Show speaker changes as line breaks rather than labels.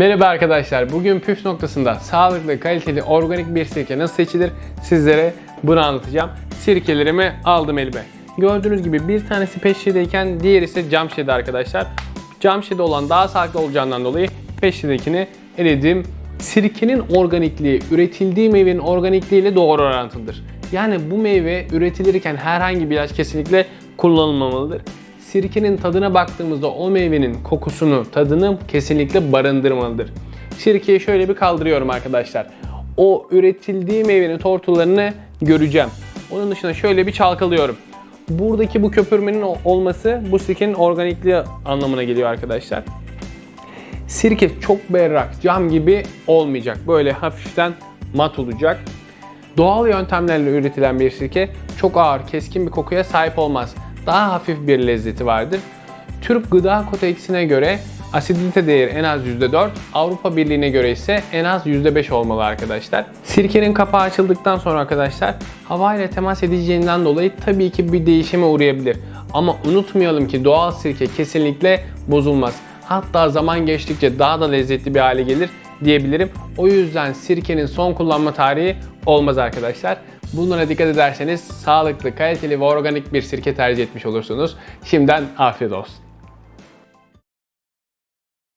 Merhaba arkadaşlar. Bugün püf noktasında sağlıklı, kaliteli, organik bir sirke nasıl seçilir sizlere bunu anlatacağım. Sirkelerimi aldım elime. Gördüğünüz gibi bir tanesi pet şişedeyken diğeri ise cam şişede arkadaşlar. Cam şişede olan daha sağlıklı olacağından dolayı pet şişedekini eledim. Sirkenin organikliği, üretildiği meyvenin organikliği ile doğru orantılıdır. Yani bu meyve üretilirken herhangi bir ilaç kesinlikle kullanılmamalıdır sirkenin tadına baktığımızda o meyvenin kokusunu, tadını kesinlikle barındırmalıdır. Sirkeyi şöyle bir kaldırıyorum arkadaşlar. O üretildiği meyvenin tortularını göreceğim. Onun dışında şöyle bir çalkalıyorum. Buradaki bu köpürmenin olması bu sirkenin organikliği anlamına geliyor arkadaşlar. Sirke çok berrak, cam gibi olmayacak. Böyle hafiften mat olacak. Doğal yöntemlerle üretilen bir sirke çok ağır, keskin bir kokuya sahip olmaz. Daha hafif bir lezzeti vardır. Türk Gıda Kodeksine göre asidite değeri en az %4, Avrupa Birliği'ne göre ise en az %5 olmalı arkadaşlar. Sirkenin kapağı açıldıktan sonra arkadaşlar hava ile temas edeceğinden dolayı tabii ki bir değişime uğrayabilir. Ama unutmayalım ki doğal sirke kesinlikle bozulmaz. Hatta zaman geçtikçe daha da lezzetli bir hale gelir diyebilirim. O yüzden sirkenin son kullanma tarihi olmaz arkadaşlar. Bunlara dikkat ederseniz sağlıklı, kaliteli ve organik bir sirke tercih etmiş olursunuz. Şimdiden afiyet olsun.